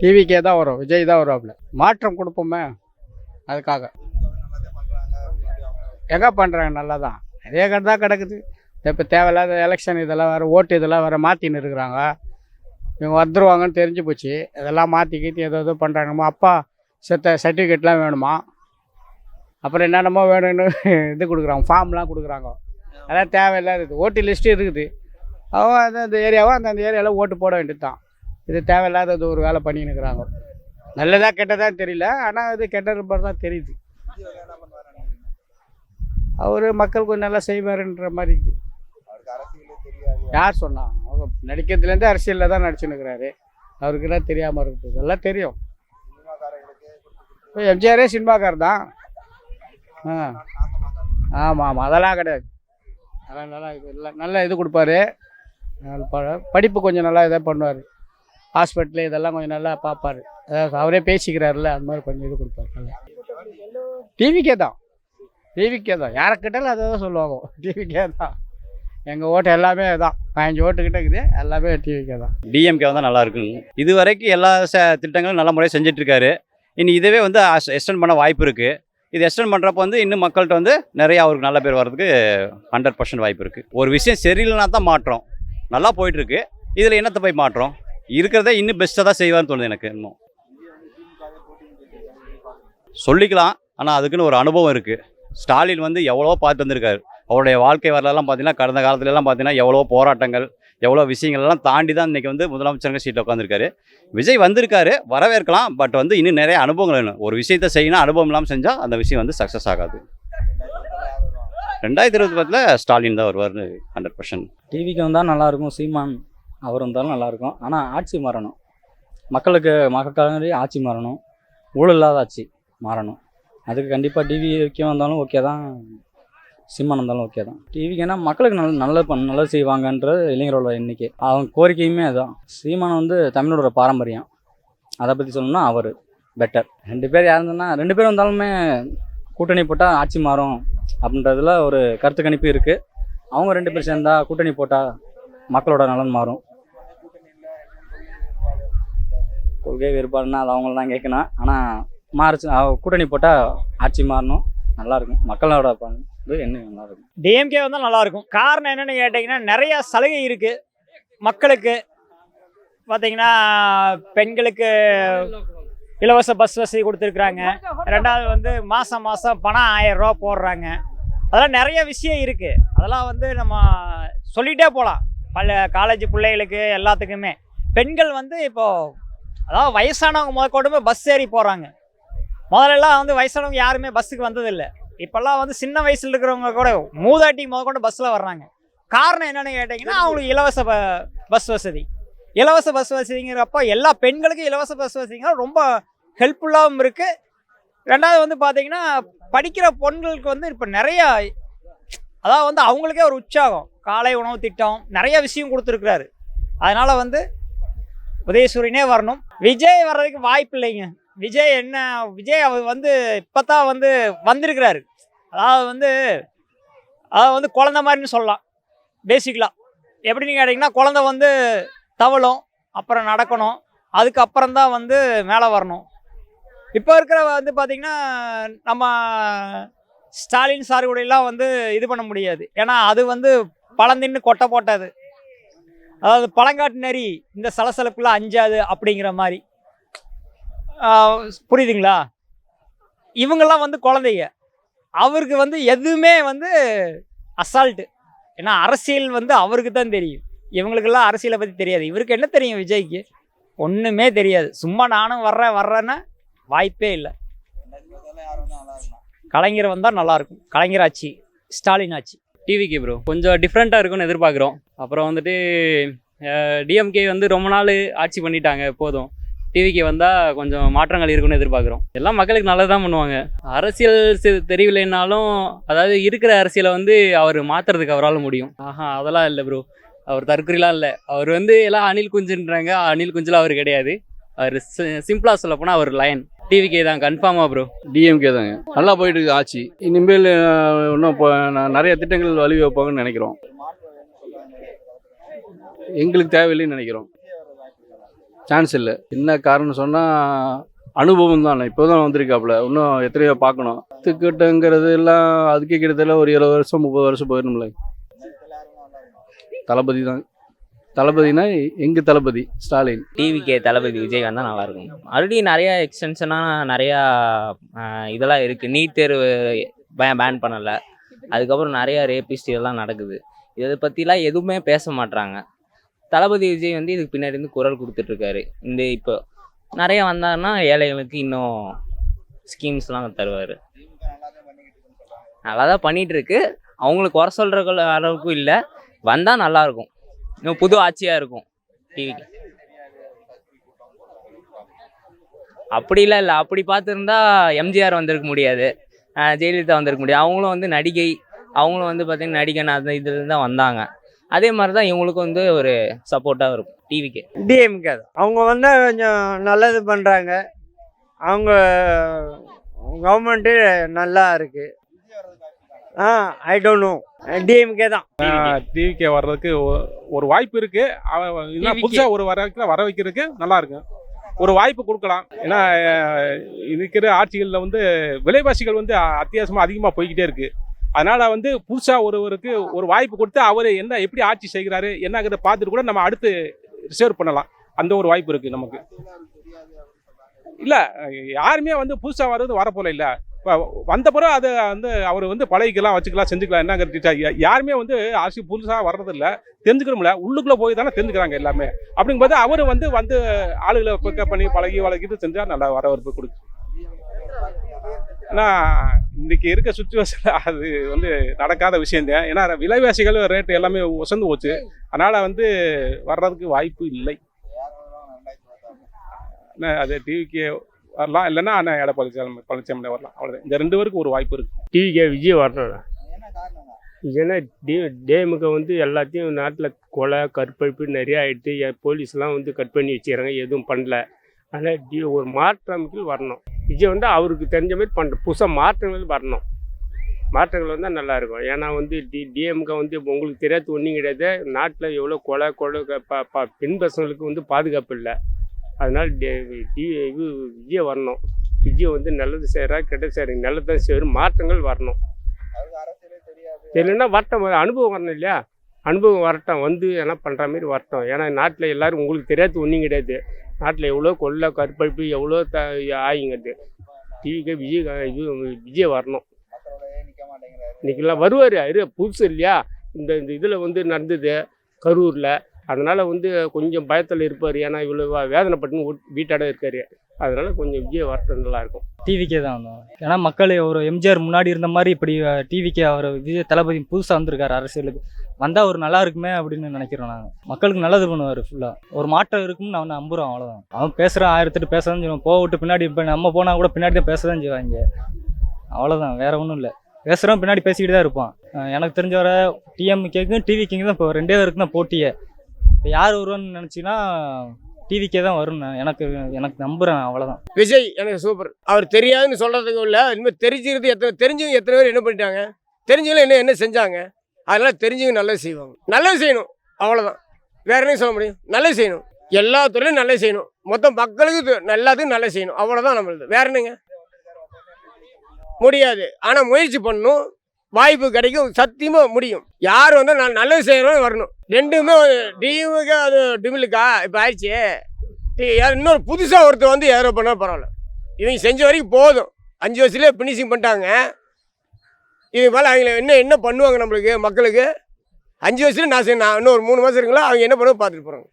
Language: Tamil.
டிவிக்கே தான் வரும் விஜய் தான் வரும் வருவாப்புல. மாற்றம் கொடுப்போமே அதுக்காக. எங்கே பண்ணுறாங்க நல்லா தான் அதே கடை தான் கிடக்குது. இப்போ தேவையில்லாத எலெக்ஷன் இதெல்லாம் வேறு ஓட்டு இதெல்லாம் வேறு மாற்றின்னு இருக்கிறாங்க. இவங்க வந்துடுவாங்கன்னு தெரிஞ்சு போச்சு. இதெல்லாம் மாற்றி கீற்றி ஏதோ ஏதோ பண்ணுறாங்கம்மா அப்பா செத்த சர்டிஃபிகேட்லாம் வேணுமா? அப்புறம் என்னென்னமோ வேணும்னு இது கொடுக்குறாங்க ஃபார்ம்லாம் கொடுக்குறாங்க. அதெல்லாம் தேவையில்லாத இது ஓட்டு லிஸ்ட்டு இருக்குது. அவன் அந்தந்த ஏரியாவோ அந்தந்த ஏரியாவில் ஓட்டு போட வேண்டியது தான் இது தேவையில்லாதது ஒரு வேலை பண்ணின்னு இருக்கிறாங்க நல்லதா கெட்டதா தெரியல. ஆனால் அது கெட்டது மாதிரி தான் தெரியுது. அவர் மக்களுக்கு நல்லா செய்வாருன்ற மாதிரி இருக்குது யார் சொன்னா? அவங்க நடிக்கிறதுலேருந்து அரசியலில் தான் நடிச்சுன்னு இருக்கிறாரு அவருக்கு என்ன தெரியாமல் இருக்குது? எல்லாம் தெரியும். இப்போ எம்ஜிஆரே சினிமாக்கார் தான். ஆ. ஆமாம் ஆமாம் அதெல்லாம் கிடையாது. அதெல்லாம் நல்லா நல்லா இல்லை நல்ல இது கொடுப்பாரு. ப- படிப்பு கொஞ்சம் நல்லா இதாக பண்ணுவார். ஹாஸ்பிட்டலு இதெல்லாம் கொஞ்சம் நல்லா பார்ப்பார் அதாவது அவரே பேசிக்கிறாருல அது மாதிரி கொஞ்சம் இது கொடுப்பாரு. டிவிக்கே தான். டிவிக்கே தான். யாரை கேட்டாலும் அதை தான் சொல்லுவாங்க. டிவிக்கே தான். எங்கள் ஓட்டு எல்லாமே தான் பதினஞ்சு ஓட்டு கிட்ட இருக்குது. எல்லாமே டிவிக்கே தான். டிஎம்கே தான் நல்லா இருக்குங்க இது வரைக்கும் எல்லா ச திட்டங்களும் நல்ல முறையாக செஞ்சிட்ருக்காரு. இனி இதுவே வந்து எக்ஸ்டெண்ட் பண்ண வாய்ப்பு இருக்குது இது எக்ஸ்டெண்ட் பண்ணுறப்ப வந்து இன்னும் மக்கள்கிட்ட வந்து நிறைய அவருக்கு நல்ல பேர் வர்றதுக்கு ஹண்ட்ரட் பர்சன்ட் வாய்ப்பு இருக்குது ஒரு விஷயம் சரியில்லைனா தான் மாற்றம். நல்லா போயிட்டுருக்கு இதில் என்னத்தை போய் மாற்றம்? இருக்கிறதே இன்னும் பெஸ்ட்டாக தான் செய்வான்னு தோணுது எனக்கு இன்னும் சொல்லிக்கலாம் ஆனால் அதுக்குன்னு ஒரு அனுபவம் இருக்குது ஸ்டாலின் வந்து எவ்வளோ பார்த்து வந்திருக்காரு. அவருடைய வாழ்க்கை வரலாம் பார்த்தீங்கன்னா கடந்த காலத்துலலாம் பார்த்தீங்கன்னா எவ்வளோ போராட்டங்கள் எவ்வளோ விஷயங்கள்லாம் தாண்டி தான் இன்றைக்கி வந்து முதலமைச்சருங்க சீட்டில் உட்காந்துருக்காரு விஜய் வந்திருக்காரு வரவேற்கலாம் பட் வந்து இன்னும் நிறைய அனுபவங்கள் வேணும். ஒரு விஷயத்தை செய்யணும் அனுபவம் இல்லாமல் செஞ்சால் அந்த விஷயம் வந்து சக்ஸஸ் ஆகாது. ரெண்டாயிரத்தி இருபத்தி பத்தில் ஸ்டாலின் தான் வருவார்னு ஹண்ட்ரட் பர்சன்ட் டிவிக்கு வந்தால் நல்லாயிருக்கும் சீமான். அவர் வந்தாலும் நல்லாயிருக்கும். ஆனால் ஆட்சி மாறணும். மக்களுக்கு மக்களுக்காக ஆட்சி மாறணும். ஊழல் இல்லாத ஆட்சி மாறணும். அதுக்கு கண்டிப்பாக டிவி டிவிக்கு வந்தாலும் ஓகே தான். சிம்மன் வந்தாலும் ஓகே தான். டிவிக்கு ஏன்னா மக்களுக்கு நல்ல நல்ல பண்ண நல்லது செய்வாங்கன்றது இளைஞரோட எண்ணிக்கை. அவங்க கோரிக்கையுமே அதுதான் சீமான் வந்து தமிழோட பாரம்பரியம். அதை பற்றி சொல்லணும்னா அவர். பெட்டர் ரெண்டு பேர் யாருந்தனா ரெண்டு பேர் வந்தாலுமே கூட்டணி போட்டால் ஆட்சி மாறும் அப்படின்றதுல ஒரு கருத்து கணிப்பு இருக்குது அவங்க ரெண்டு பேர் சேர்ந்தால் கூட்டணி போட்டால் மக்களோட நலன் மாறும். கொள்கை வேறுபாடுனா அது அவங்கள தான் கேட்கணும். ஆனால் மாறுச்சு கூட்டணி போட்டால் ஆட்சி மாறணும். நல்லாயிருக்கும் மக்களோட பங்கு என்ன நல்லாயிருக்கும் டிஎம்கே வந்தால் நல்லாயிருக்கும் காரணம் என்னென்னு கேட்டிங்கன்னா நிறைய சலுகை இருக்குது மக்களுக்கு பார்த்தீங்கன்னா பெண்களுக்கு இலவச பஸ் வசதி கொடுத்துருக்குறாங்க. ரெண்டாவது வந்து மாதம் மாதம் பணம் ஆயிரம் ரூபா போடுறாங்க. அதெல்லாம் நிறைய விஷயம் இருக்குது அதெல்லாம் வந்து நம்ம சொல்லிகிட்டே போகலாம் பல காலேஜ் பிள்ளைகளுக்கு எல்லாத்துக்குமே. பெண்கள் வந்து இப்போது அதாவது வயசானவங்க முதற்கொண்டுமே பஸ் ஏறி போகிறாங்க முதல்லலாம் வந்து வயசானவங்க யாருமே பஸ்ஸுக்கு வந்ததில்லை. இப்போல்லாம் வந்து சின்ன வயசில் இருக்கிறவங்க கூட மூதாட்டி முதற்கொண்டு பஸ்ஸில் வர்றாங்க. காரணம் என்னன்னு கேட்டிங்கன்னா அவங்களுக்கு இலவச ப பஸ் வசதி. இலவச பஸ் வசதிங்கிறப்போ எல்லா பெண்களுக்கும் இலவச பஸ் வசதிங்க ரொம்ப ஹெல்ப்ஃபுல்லாகவும் இருக்குது ரெண்டாவது வந்து பார்த்திங்கன்னா படிக்கிற பொண்களுக்கு வந்து இப்போ நிறையா அதாவது வந்து அவங்களுக்கே ஒரு உற்சாகம். காலை உணவு திட்டம் நிறைய விஷயம் கொடுத்துருக்குறாரு. அதனால் வந்து உதயசூரியனே வரணும். விஜய் வர்றதுக்கு வாய்ப்பு இல்லைங்க. விஜய் என்ன விஜய் அவர் வந்து இப்போ தான் வந்து வந்திருக்கிறாரு. அதாவது வந்து அதாவது வந்து குழந்த மாதிரின்னு சொல்லலாம். பேசிக்கலாம் எப்படின்னு கேட்டிங்கன்னா குழந்த வந்து தவழும் அப்புறம் நடக்கணும். அதுக்கப்புறம் தான் வந்து மேலே வரணும். இப்போ இருக்கிற வந்து பார்த்திங்கன்னா நம்ம ஸ்டாலின் சார் கூடலாம் வந்து இது பண்ண முடியாது. ஏன்னா அது வந்து பழந்தின்னு கொட்டை போட்டது. அதாவது பழங்காட்டு நரி இந்த சலசலப்புல அஞ்சாது அப்படிங்கிற மாதிரி. புரியுதுங்களா? இவங்கெல்லாம் வந்து குழந்தைங்க. அவருக்கு வந்து எதுவுமே வந்து அசால்ட்டு ஏன்னா அரசியல் வந்து அவருக்கு தான் தெரியும். இவங்களுக்கெல்லாம் அரசியலை பற்றி தெரியாது. இவருக்கு என்ன தெரியும் விஜய்க்கு? ஒன்றுமே தெரியாது. சும்மா நானும் வர்றேன் வர்றேன்னா வாய்ப்பே இல்லை. கலைஞர் வந்தால் நல்லாயிருக்கும் கலைஞர் ஆட்சி ஸ்டாலின் ஆட்சி. டிவிக்கு ப்ரோ கொஞ்சம் டிஃப்ரெண்ட்டாக இருக்கும்னு எதிர்பார்க்குறோம். அப்புறம் வந்துட்டு டிஎம்கே வந்து ரொம்ப நாள் ஆட்சி பண்ணிட்டாங்க போதும் டிவிக்கு வந்தால் கொஞ்சம் மாற்றங்கள் இருக்கும்னு எதிர்பார்க்குறோம். எல்லாம் மக்களுக்கு நல்லது தான் பண்ணுவாங்க. அரசியல் சி- தெரியவில்லைனாலும் அதாவது இருக்கிற அரசியலை வந்து அவர் மாற்றுறதுக்கு அவரால் முடியும். ஆஹா அதெல்லாம் இல்லை ப்ரோ அவர் தற்கொலைலாம் இல்லை. அவர் வந்து எல்லாம் அணில் குஞ்சுன்றாங்க. அணில் குஞ்சுலாம் அவர் கிடையாது. அவர் சிம்பிளாக சொல்ல போனால் அவர் லயன் டிவிகே தான் கன்ஃபார்மாக ப்ரோ டிஎம்கே தாங்க. நல்லா போயிட்டு இருக்கு ஆட்சி. இனிமேல் இன்னும் இப்போ நிறைய திட்டங்கள் வழி வைப்பாங்கன்னு நினைக்கிறோம். எங்களுக்கு தேவையில்லைன்னு நினைக்கிறோம். சான்ஸ் இல்லை. என்ன காரணம் சொன்னால் அனுபவம் தான். இப்போ தான் வந்திருக்காப்புல. இன்னும் எத்தனையோ பார்க்கணும். திக்கட்டுங்கிறது எல்லாம் அதுக்கே கிட்டத்தட்ட ஒரு இருபது வருஷம் முப்பது வருஷம் போயிடணும்ல தளபதி தான். தளபதினா எங்கள் தளபதி? ஸ்டாலின். டிவிகே தளபதி விஜய் வந்தால் நல்லாயிருக்கும். மறுபடியும் நிறைய எக்ஸ்டென்ஷனாக நிறையா இதெல்லாம் இருக்குது நீட் தேர்வு பேன் பண்ணலை. அதுக்கப்புறம் நிறையா ரேபிஸ்ட் இதெல்லாம் நடக்குது. இதை பற்றிலாம் எதுவுமே பேச மாட்றாங்க. தளபதி விஜய் வந்து இதுக்கு பின்னாடி இருந்து குரல் கொடுத்துட்ருக்காரு. இந்த இப்போ நிறைய வந்தாருன்னா ஏழைகளுக்கு இன்னும் ஸ்கீம்ஸ்லாம் தருவார். நல்லா தான் பண்ணிகிட்ருக்கு அவங்களுக்கு குறை சொல்கிற அளவுக்கும் இல்லை. வந்தால் நல்லாயிருக்கும். இன்னும் புது ஆட்சியாக இருக்கும் டிவிக்கு. அப்படிலாம் இல்லை. அப்படி பார்த்துருந்தா எம்ஜிஆர் வந்திருக்க முடியாது. ஜெயலலிதா வந்திருக்க முடியாது. அவங்களும் வந்து நடிகை. அவங்களும் வந்து பார்த்தீங்கன்னா நடிகன் அந்த இதுலேருந்து தான் வந்தாங்க. அதே மாதிரி தான் இவங்களுக்கும் வந்து ஒரு சப்போர்ட்டாக இருக்கும் டிவிக்கு. டிஎம்கே தான். அவங்க வந்தால் கொஞ்சம் நல்லது பண்ணுறாங்க அவங்க கவர்மெண்ட்டு நல்லா இருக்குது ஐ டோன்ட் நோ டிஎம்கே தான். டிவிக்கே வர்றதுக்கு ஒ- ஒரு வாய்ப்பு இருக்கு. அவ- இல்லைன்னா TVK. புதுசா ஒரு வர வர வைக்கிறதுக்கு நல்லா இருக்கும் ஒரு வாய்ப்பு கொடுக்கலாம். ஏன்னா இருக்கிற ஆட்சிகளில் வந்து விலைவாசிகள் வந்து அ- அத்தியாவசியமா அதிகமாக போய்கிட்டே இருக்கு. அதனால வந்து புதுசா ஒருவருக்கு ஒரு வாய்ப்பு கொடுத்து அவர் என்ன எப்படி ஆட்சி செய்கிறாரு என்னங்கிறத பார்த்துட்டு கூட நம்ம அடுத்து ரிசர்வ் பண்ணலாம். அந்த ஒரு வாய்ப்பு இருக்கு நமக்கு. இல்ல யாருமே வந்து புதுசா வர்றது வரப்போல இல்ல. வந்த பிறகு அதை வந்து அவர் வந்து பழகிக்கலாம் வச்சுக்கலாம் செஞ்சுக்கலாம் என்னங்கிறது யாருமே வந்து அரசு புதுசாக வர்றதில்ல தெரிஞ்சுக்கணும்ல உள்ளுக்குள்ள போய் தானே தெரிஞ்சுக்கிறாங்க எல்லாமே. அப்படிங்கும்போது அவர் வந்து வந்து ஆளுகளை பிக்கப் பண்ணி பழகி வளர்க்கிட்டு செஞ்சா நல்லா வரவேற்பு கொடுக்கும். ஏன்னா இன்னைக்கு இருக்க சுச்சுவேஷன் அது வந்து நடக்காத விஷயம் தான். ஏன்னா விலைவாசிகள் ரேட் எல்லாமே உசந்து போச்சு. அதனால வந்து வர்றதுக்கு வாய்ப்பு இல்லை. அது டிவிக்கு வரலாம். இல்லைன்னா அண்ணா எடப்பாடி பழனிசாமி பழனிசாமி வரலாம். அவ்வளோதான் இந்த ரெண்டு பேருக்கு ஒரு வாய்ப்பு இருக்கு. டிவிகே விஜய் வரணும் ஏன்னா டி டேமுக்கு வந்து எல்லாத்தையும் நாட்டில் கொலை கற்பழிப்பு நிறையா எ- போலீஸ்லாம் வந்து கட் பண்ணி வச்சுக்கிறாங்க. எதுவும் பண்ணல. ஆனால் டி ஒரு மாற்றம்க்கு வரணும். விஜய் வந்து அவருக்கு தெரிஞ்ச மாதிரி பண்ண புதுசாக மாற்றங்கள் வரணும். மாற்றங்கள் வந்தால் நல்லாயிருக்கும் ஏன்னா வந்து டி டிஎம்கே வந்து உங்களுக்கு தெரியாத ஒன்றும் கிடையாது. நாட்டில் எவ்வளோ கொலை கொலை ப- ப- பெண் பசங்களுக்கு வந்து பாதுகாப்பு இல்லை. அதனால் இது விஜய் வரணும். விஜய் வந்து நல்லது செய்கிறா கெட்டது செய்கிறாங்க நல்லது தான் செய்வார் மாற்றங்கள் வரணும். இல்லைன்னா வரட்டும். அனுபவம் வரணும் இல்லையா? அனுபவம் வரட்டும். வந்து என்ன பண்ணுற மாதிரி வரட்டும். ஏன்னா நாட்டில் எல்லாரும் உங்களுக்கு தெரியாது ஒன்றும் கிடையாது. நாட்டில் எவ்வளோ கொள்ளை கற்பழிப்பு எவ்வளோ த ஆகிங்கிறது டிவிக்கு விஜய் இது விஜய் வரணும். இன்னைக்கெல்லாம் வருவார். அது புதுசு இல்லையா? இந்த இந்த இதில் வந்து நடந்தது கரூரில். அதனால் வந்து கொஞ்சம் பயத்தில் இருப்பார். ஏன்னா இவ்வளோ வேதனைப்பட்டுன்னு வீட்டாட இருக்கார். அதனால் கொஞ்சம் விஜய் வார்த்தை நல்லாயிருக்கும் டிவிக்கே தான் வந்தோம். ஏன்னா மக்கள் ஒரு எம்ஜிஆர் முன்னாடி இருந்த மாதிரி இப்படி டிவிக்கே அவர் விஜய் தளபதி புதுசாக வந்திருக்காரு அரசியலுக்கு. வந்தால் அவர் நல்லா இருக்குமே அப்படின்னு நினைக்கிறோம் நாங்கள் மக்களுக்கு நல்லது பண்ணுவார் ஃபுல்லாக ஒரு மாற்றம் இருக்கும்னு நான் நம்புகிறோம் அவ்வளோதான் அவன் பேசுகிறான் ஆயிரத்தெட்டு பேச தான் செய்வான். போக விட்டு பின்னாடி இப்போ நம்ம போனால் கூட பின்னாடி தான் பேச தான் செய்வாங்க. அவ்வளோதான் வேறு ஒன்றும் இல்லை. பேசுகிறோம் பின்னாடி பேசிக்கிட்டு தான் இருப்பான். எனக்கு தெரிஞ்ச வர டிஎம்கேக்கும் டிவிக்கு தான் இப்போ ரெண்டே பேருக்கு தான் போட்டியே. இப்போ யார் வருவான்னு நினச்சின்னா டிவிக்கே தான் வரும் நான் எனக்கு எனக்கு நம்புகிறேன் அவ்வளோதான் விஜய் எனக்கு சூப்பர் அவர் தெரியாதுன்னு சொல்கிறதுக்கு இல்லை இனிமேல் தெரிஞ்சுக்கிறது எத்தனை தெரிஞ்சவங்க எத்தனை பேர் என்ன பண்ணிட்டாங்க? தெரிஞ்சவங்க என்ன என்ன செஞ்சாங்க? அதனால் தெரிஞ்சவங்க நல்லது செய்வாங்க. நல்லது செய்யணும் அவ்வளோதான் வேற என்ன சொல்ல முடியும்? நல்லது செய்யணும். எல்லா துறையிலும் நல்லது செய்யணும். மொத்தம் மக்களுக்கு இது- எல்லாத்துக்கும் நல்லது செய்யணும். அவ்வளோதான் நம்மளது. வேற என்னங்க? முடியாது. ஆனால் முயற்சி பண்ணணும். வாய்ப்பு கிடைக்கும் சத்தியமாக முடியும். யார் வந்து நான் நல்லது செய்கிறோம் வரணும். ரெண்டுமே டிமுக அது டிமிலுக்கா இப்போ ஆயிடுச்சு. டி- யார் இன்னொரு புதுசாக ஒருத்தர் வந்து ஏதோ பண்ணால் பரவாயில்ல. இவங்க செஞ்ச வரைக்கும் போதும். அஞ்சு வருஷத்துலேயே ஃபினிஷிங் பண்ணிட்டாங்க. இது மேலே அவங்கள என்ன என்ன பண்ணுவாங்க நம்மளுக்கு மக்களுக்கு? அஞ்சு வருஷத்துல நான் நான் இன்னும் ஒரு மூணு மாதம் இருக்குங்களா அவங்க என்ன பண்ணுவோம் பார்த்துட்டு போகிறாங்க